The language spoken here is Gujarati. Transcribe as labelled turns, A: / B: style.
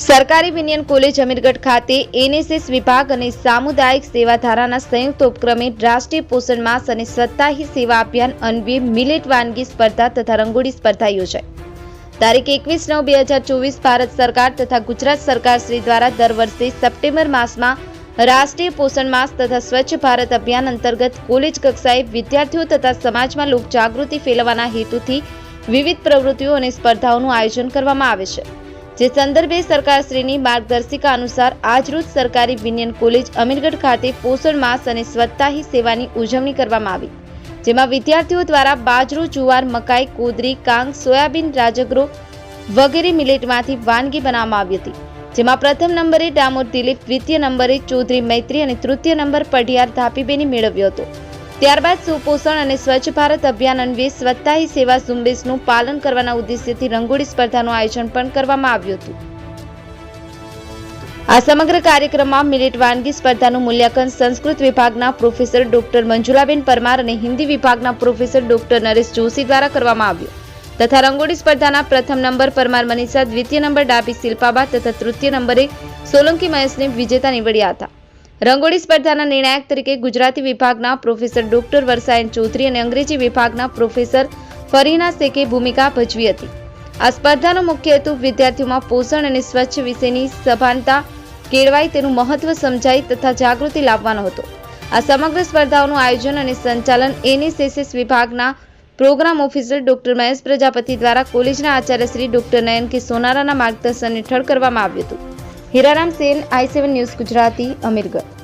A: સરકારી વિનિયન કોલેજ અમીરગઢ ખાતે એનએસએસ વિભાગ અને સામુદાયિક સેવા ધારાના સંયુક્ત ઉપક્રમે રાષ્ટ્રીય પોષણ માસ અને સત્તાહી સેવા અભિયાન અન્વયે મિલેટ વાનગી સ્પર્ધા તથા રંગોળી સ્પર્ધા યોજાઈ. તારીખ એકવીસ નવ બે હજાર ચોવીસ ભારત સરકાર તથા ગુજરાત સરકાર શ્રી દ્વારા દર વર્ષે સપ્ટેમ્બર માસમાં રાષ્ટ્રીય પોષણ માસ તથા સ્વચ્છ ભારત અભિયાન અંતર્ગત કોલેજ કક્ષાએ વિદ્યાર્થીઓ તથા સમાજમાં લોક જાગૃતિ ફેલાવવાના હેતુથી વિવિધ પ્રવૃત્તિઓ અને સ્પર્ધાઓનું આયોજન કરવામાં આવે છે. જે સંદર્ભે સરકારશ્રીની માર્ગદર્શિકા અનુસાર આજરોજ સરકારી વિનયન કોલેજ અમીરગઢ ખાતે પોષણ માસ અને સ્વચ્છતાહી સેવાની ઉજવણી કરવામાં આવી. જેમાં વિદ્યાર્થીઓ દ્વારા બાજરો, જુવાર, મકાઈ, કોદરી, કાંગ, સોયાબીન, રાજગરો વગેરે મિલેટમાંથી વાનગી બનાવવામાં આવી હતી. જેમાં પ્રથમ નંબરે ડામોર દિલીપ, દ્વિતીય નંબરે ચૌધરી મૈત્રી અને તૃતીય નંબર પઢિયાર ધાપીબેને મેળવ્યો હતો. ત્યારબાદ સુપોષણ અને સ્વચ્છ ભારત અભિયાન અન્વયે સ્વચ્છતા હી સેવા ઝુંબેશનું પાલન કરવાના ઉદ્દેશ્યથી રંગોળી સ્પર્ધાનું આયોજન પણ કરવામાં આવ્યું હતું. આ સમગ્ર કાર્યક્રમમાં મિલેટ વાનગી સ્પર્ધાનું મૂલ્યાંકન સંસ્કૃત વિભાગના પ્રોફેસર ડોક્ટર મંજુલાબેન પરમાર અને હિન્દી વિભાગના પ્રોફેસર ડોક્ટર નરેશ જોશી દ્વારા કરવામાં આવ્યું. તથા રંગોળી સ્પર્ધાના પ્રથમ નંબર પરમાર મનીષા, દ્વિતીય નંબર ડાબી શિલ્પાબા તથા તૃતીય નંબરે સોલંકી મહેશને વિજેતા નીવડ્યા હતા. રંગોળી સ્પર્ધાના નિર્ણાયક તરીકે ગુજરાતી વિભાગના પ્રોફેસર ડોક્ટર વરસાયન ચૌધરી અને અંગ્રેજી વિભાગના પ્રોફેસર ફરીના શેખે ભૂમિકા ભજવી હતી. આ સ્પર્ધાનો મુખ્ય હેતુ વિદ્યાર્થીઓમાં પોષણ અને સ્વચ્છ વિશેની સભાનતા કેળવાય તેનું મહત્વ સમજાય તથા જાગૃતિ લાવવાનો હતો. આ સમગ્ર સ્પર્ધાઓનું આયોજન અને સંચાલન એનએસએસએસ વિભાગના program officer doctor Mahesh Prajapati દ્વારા કોલેજના આચાર્ય શ્રી ડોક્ટર નયન કે સોનારાના માર્ગદર્શન હેઠળ કરવામાં આવ્યું હતું. Hiraram Sen I seven news Gujarati Amirgadh.